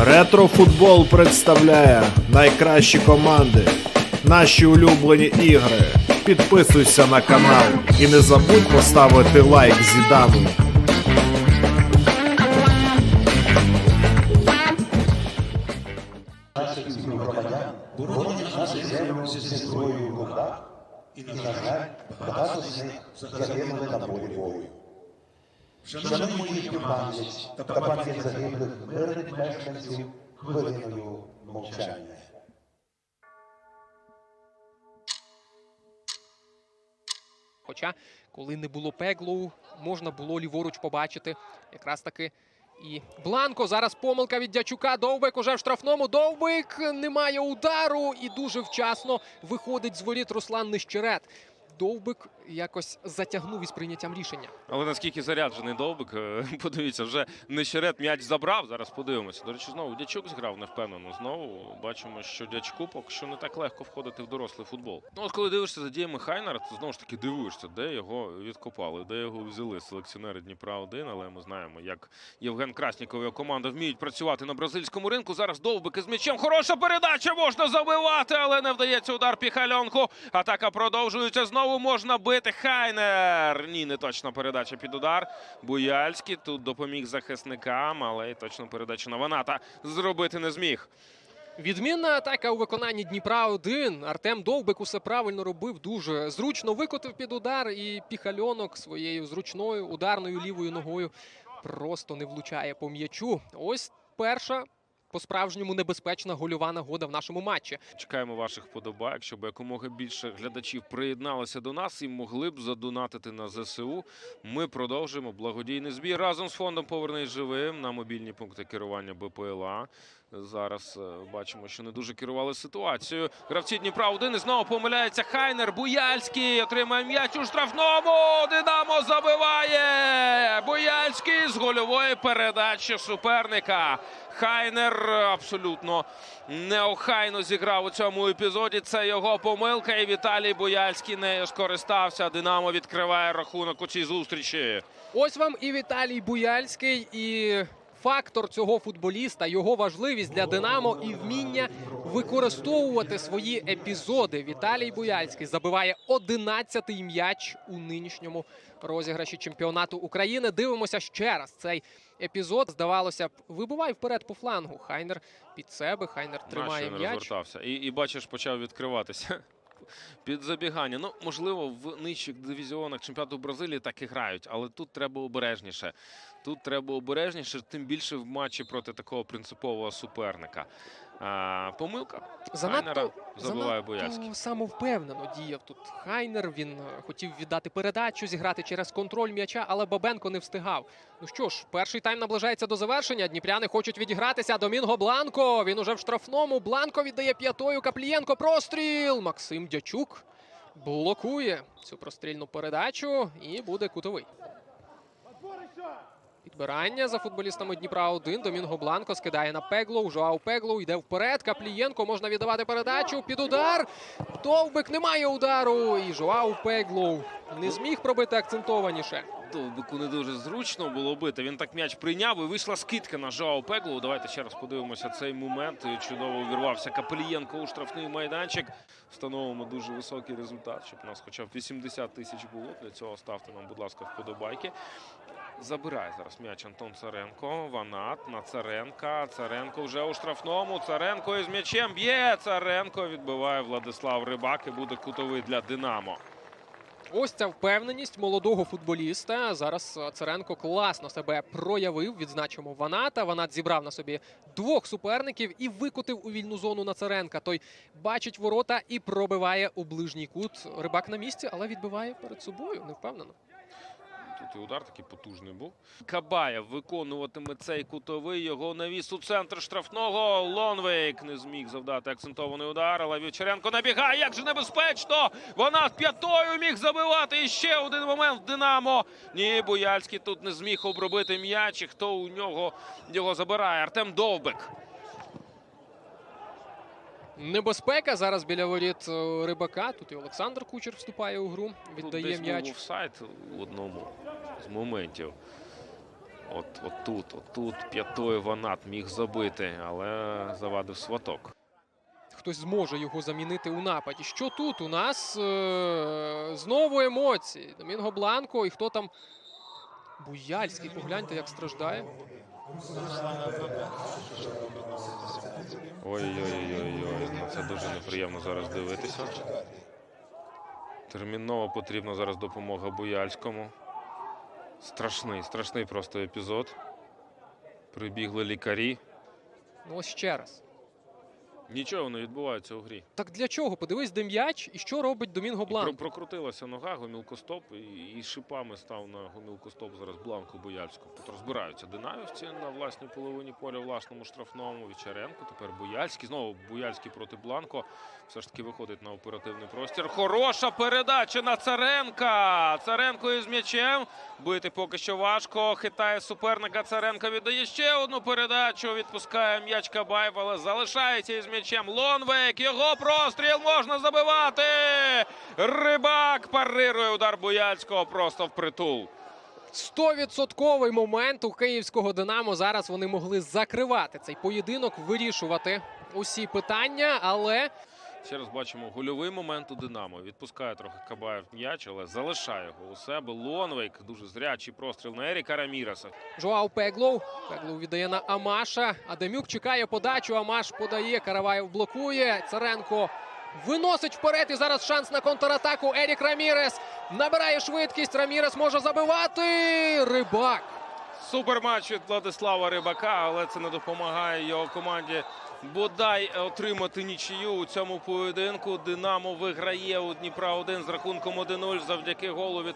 Ретрофутбол представляє найкращі команди, наші улюблені ігри. Підписуйся на канал і не забудь поставити лайк Зідану. і, на жаль, багато з них загинули на полі бою. Шануємо їхню пам'ять та пам'ять загиблих мирних мешканців хвилиною мовчання. Хоча, коли не було пеглоу, можна було ліворуч побачити якраз таки і Бланко. Зараз помилка від Дячука. Довбик уже в штрафному. Довбик не має удару і дуже вчасно виходить з воріт Руслан Нищерет. Довбик якось затягнув із прийняттям рішення. Але наскільки заряджений довбик, е, подивіться, вже нещерет м'яч забрав. Зараз подивимося. До речі, знову дячук зіграв невпевнено. Знову бачимо, що дячку поки що не так легко входити в дорослий футбол. Ну от коли дивишся за діями Хайнера, то знову ж таки дивуєшся, де його відкопали, де його взяли селекціонери Дніпра 1 Але ми знаємо, як Євген Красніков і його команда вміють працювати на бразильському ринку. Зараз довбик із м'ячем. Хороша передача можна забивати, але не вдається удар Піхальонку. Атака продовжується. Знову можна бити. Хайнер. Ні, не точна передача під удар. Буяльський тут допоміг захисникам, але й точну передачу на Ваната зробити не зміг. Відмінна атака у виконанні Дніпра 1 Артем Довбик усе правильно робив. Дуже зручно викотив під удар. І піхальонок своєю зручною ударною лівою ногою просто не влучає по м'ячу. Ось перша по-справжньому небезпечна гольова нагода в нашому матчі. Чекаємо ваших подобайок, щоб якомога більше глядачів приєдналися до нас і могли б задонатити на ЗСУ. Ми продовжуємо благодійний збір разом з фондом Повернись живим на мобільні пункти керування БПЛА. Зараз е, бачимо, що не дуже керували ситуацією. Гравці Дніпра 1 і знову помиляється Хайнер. Буяльський отримає м'яч у штрафному. Динамо забиває. Буяльський з гольової передачі суперника. Хайнер абсолютно неохайно зіграв у цьому епізоді. Це його помилка. І Віталій Бояльський нею скористався. Динамо відкриває рахунок у цій зустрічі. Ось вам і Віталій Буяльський, і фактор цього футболіста, його важливість для Динамо і вміння використовувати свої епізоди. Віталій Буяльський забиває 11-й м'яч у нинішньому розіграші чемпіонату України. Дивимося ще раз цей епізод. Здавалося б, вибивай вперед по флангу. Хайнер під себе. Хайнер тримає м'яч. І, і бачиш, почав відкриватися. Під забігання. Ну, можливо, в нижчих дивізіонах чемпіонату Бразилії так і грають, але тут треба обережніше. Тут треба обережніше, тим більше в матчі проти такого принципового суперника. А, помилка. Занадто, Хайнера забиває занадто самовпевнено діяв тут Хайнер. Він е, хотів віддати передачу, зіграти через контроль м'яча, але Бабенко не встигав. Ну що ж, перший тайм наближається до завершення. Дніпряни хочуть відігратися. Домінго Бланко. Він уже в штрафному. Бланко віддає п'ятою. Каплієнко. Простріл. Максим Дячук блокує цю прострільну передачу і буде кутовий. Підбирання за футболістами Дніпра 1. Домінго Бланко скидає на Пеглоу. Жоау Пеглоу йде вперед. Каплієнко можна віддавати передачу. Під удар. Довбик немає удару. І Жоау Пеглоу не зміг пробити акцентованіше. Довбику не дуже зручно було бити. Він так м'яч прийняв і вийшла скидка на Жао Пеглу. Давайте ще раз подивимося цей момент. Чудово увірвався Капелієнко у штрафний майданчик. Встановимо дуже високий результат, щоб нас хоча б 80 тисяч було. Для цього ставте нам, будь ласка, вподобайки. Забирає зараз м'яч Антон Царенко. Ванат на Царенка. Царенко вже у штрафному. Царенко із м'ячем б'є. Царенко відбиває Владислав Рибак і буде кутовий для Динамо. Ось ця впевненість молодого футболіста. Зараз Царенко класно себе проявив. Відзначимо Ваната. Ванат зібрав на собі двох суперників і викотив у вільну зону на Царенка. Той бачить ворота і пробиває у ближній кут. Рибак на місці, але відбиває перед собою. Не впевнено. І удар такий потужний був. Кабаєв виконуватиме цей кутовий. Його навіс у центр штрафного. Лонвейк не зміг завдати акцентований удар. Але Вівчаренко набігає. Як же небезпечно! Вона п'ятою міг забивати. І ще один момент в Динамо. Ні, Буяльський тут не зміг обробити м'яч. І хто у нього його забирає? Артем Довбик. Небезпека зараз біля воріт е, рибака. Тут і Олександр Кучер вступає у гру. Віддає був м'яч. офсайд в одному з моментів. От, от тут, от тут п'ятою Ванат міг забити, але завадив сваток. Хтось зможе його замінити у нападі. Що тут у нас е- знову емоції? Домінго Бланко і хто там? Буяльський. Погляньте, як страждає. Ой-ой-ой, ну це дуже неприємно зараз дивитися. Терміново потрібна зараз допомога Буяльському. Страшний, страшний просто епізод. Прибігли лікарі. Ну ось ще раз. Нічого не відбувається у грі. Так для чого? Подивись, де м'яч і що робить Домінго Бланко. прокрутилася нога, гомілкостоп, і, і шипами став на гомілкостоп зараз Бланку Бояльського. Тут розбираються динавівці на власній половині поля, власному штрафному. Вічаренко, тепер Бояльський. Знову Бояльський проти Бланко. Все ж таки виходить на оперативний простір. Хороша передача на Царенка. Царенко із м'ячем. Бити поки що важко. Хитає суперника. Царенко віддає ще одну передачу. Відпускає м'яч Кабаєв, але залишається із м'ячем. Лонвейк. Його простріл можна забивати. Рибак парирує удар Буяльського просто в притул. Стовідсотковий момент у київського Динамо. Зараз вони могли закривати цей поєдинок, вирішувати усі питання, але Ще раз бачимо гольовий момент у Динамо. Відпускає трохи Кабаєв м'яч, але залишає його у себе. Лонвейк дуже зрячий простріл на Еріка Раміреса. Жоау Пеглов. Пеглов віддає на Амаша. Адамюк чекає подачу. Амаш подає. Караваєв блокує. Царенко виносить вперед. І зараз шанс на контратаку. Ерік Рамірес набирає швидкість. Рамірес може забивати. Рибак. Суперматч від Владислава Рибака, але це не допомагає його команді бодай отримати нічию у цьому поєдинку. Динамо виграє у Дніпра 1 з рахунком 1-0 завдяки голові.